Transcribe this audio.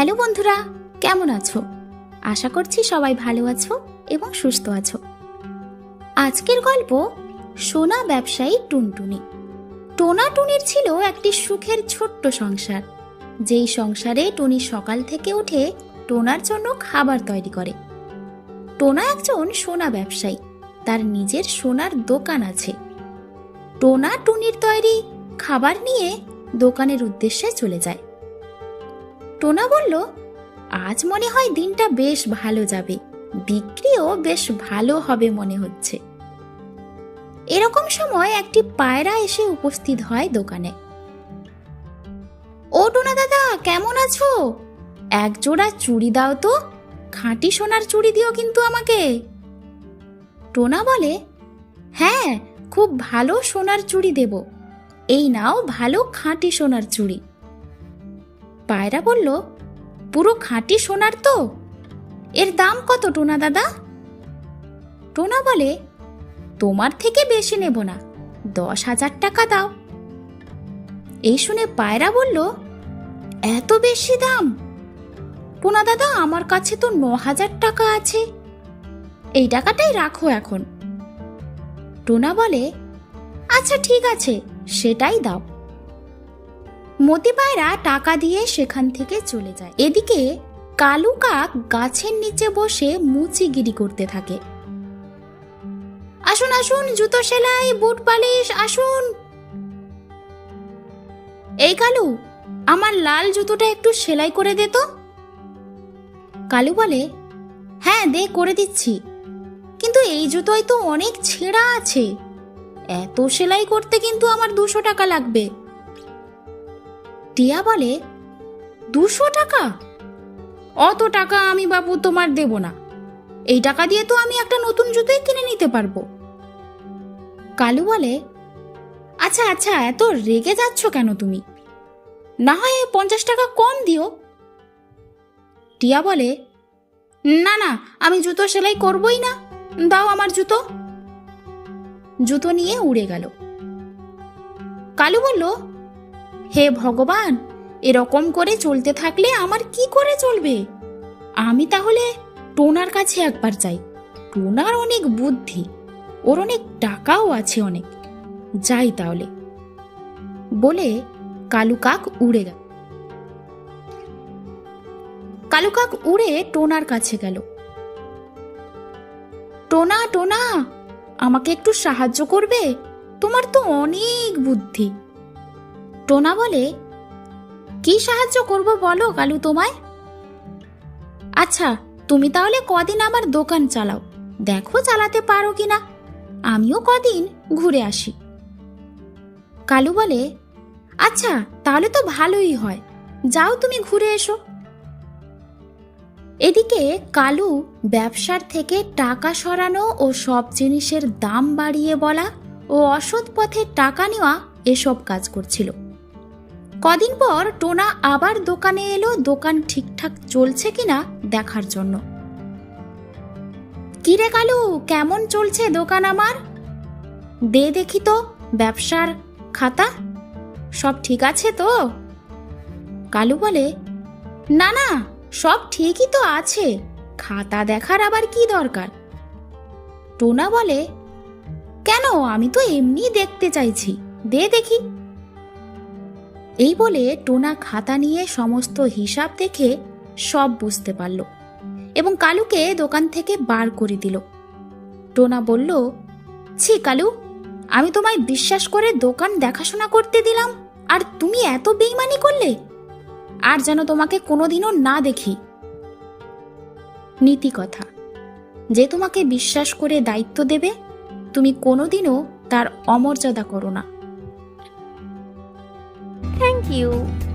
Hello বন্ধুরা, কেমন আছো? আশা করছি সবাই ভালো আছো এবং সুস্থ আছো। আজকের গল্প, সোনা ব্যবসায়ী টুনটুনি। টোনা টুনির ছিল একটি সুখের ছোট্ট সংসার। যেই সংসারে টুনি সকাল থেকে উঠে টোনার জন্য খাবার তৈরি করে। টোনা একজন সোনা ব্যবসায়ী, তার নিজের সোনার দোকান আছে। টোনা টুনির তৈরি খাবার নিয়ে দোকানের উদ্দেশ্যে চলে যায়। টোনা বলল, আজ মনে হয় দিনটা বেশ ভালো যাবে। বিক্রিও বেশ ভালো হবে মনে হচ্ছে। এরকম সময় একটি পায়রা এসে উপস্থিত হয় দোকানে। ও টোনা দাদা, কেমন আছো? এক জোড়া চুড়ি দাও তো। খাঁটি সোনার চুড়ি দিও কিন্তু আমাকে। টোনা বলে হ্যাঁ খুব ভালো সোনার চুড়ি দেব। এই নাও ভালো খাঁটি সোনার চুড়ি। পায়রা বলল, পুরো খাঁটি সোনার তো? এর দাম কত টোনা দাদা? টোনা বলে, তোমার থেকে বেশি নেব না, দশ হাজার টাকা দাও। এই শুনে পায়রা বলল, এত বেশি দাম? টোনা দাদা, আমার কাছে তো ন হাজার টাকা আছে। এই টাকাটাই রাখো এখন। টোনা বলে আচ্ছা ঠিক আছে, সেটাই দাও। মতি পায়রা টাকা দিয়ে সেখান থেকে চলে যায়। এদিকে কালু কাক গাছের নিচে বসে মুচিগিরি করতে থাকে। আসুন আসুন, জুতো সেলাই, বুট পালিশ, আসুন। এই কালু, আমার লাল জুতোটা একটু সেলাই করে দে তো। কালু বলে হ্যাঁ দে, করে দিচ্ছি। কিন্তু এই জুতোয় তো অনেক ছেঁড়া আছে। এত সেলাই করতে কিন্তু আমার দুশো টাকা লাগবে। টিয়া বলে, দুশো টাকা? অত টাকা আমি বাবু তোমার দেব না। এই টাকা দিয়ে তো আমি একটা নতুন জুতোই কিনে নিতে পারব। কালু বলে আচ্ছা আচ্ছা এত রেগে যাচ্ছ কেন তুমি? না হয় পঞ্চাশ টাকা কম দিও। টিয়া বলে, না না, আমি জুতো সেলাই করবই না। দাও আমার জুতো। জুতো নিয়ে উড়ে গেল। কালু বলল হে ভগবান, এরকম করে চলতে থাকলে আমার কি করে চলবে? আমি তাহলে টোনার কাছে একবার যাই। টোনার অনেক বুদ্ধি, ওর অনেক টাকাও আছে অনেক। যাই তাহলে। বলে কালু কাক উড়ে গেল। কালু কাক উড়ে টোনার কাছে গেল। টোনা টোনা, আমাকে একটু সাহায্য করবে? তোমার তো অনেক বুদ্ধি। টোনা বলে, কি সাহায্য করব বলো কালু তোমায়? আচ্ছা তুমি তাহলে কদিন আমার দোকান চালাও। দেখো চালাতে পারো কিনা। আমিও কদিন ঘুরে আসি। কালু বলে আচ্ছা তাহলে তো ভালোই হয়। যাও তুমি ঘুরে এসো। এদিকে কালু ব্যবসার থেকে টাকা সরানো ও সব জিনিসের দাম বাড়িয়ে বলা ও অসৎ পথে টাকা নেওয়া এসব কাজ করছিল। কদিন পর টোনা আবার দোকানে এলো, দোকান ঠিকঠাক চলছে কিনা দেখার জন্য। কিরে কালু, কেমন চলছে দোকান আমার? দে দেখি তো, ব্যবসার খাতা। সব ঠিক আছে তো? কালু বলে, না না, সব ঠিকই তো আছে, খাতা দেখার আবার কি দরকার? টোনা বলে, কেন, আমি তো এমনি দেখতে চাইছি, দে দেখি। এই বলে টোনা খাতা নিয়ে সমস্ত হিসাব দেখে সব বুঝতে পারল এবং কালুকে দোকান থেকে বার করে দিল। টোনা বলল, ছি কালু, আমি তোমায় বিশ্বাস করে দোকান দেখাশোনা করতে দিলাম, আর তুমি এত বেইমানি করলে? আর যেন তোমাকে কোনোদিনও না দেখি। নীতি কথা, যে তোমাকে বিশ্বাস করে দায়িত্ব দেবে, তুমি কোনোদিনও তার অমর্যাদা করো না। You.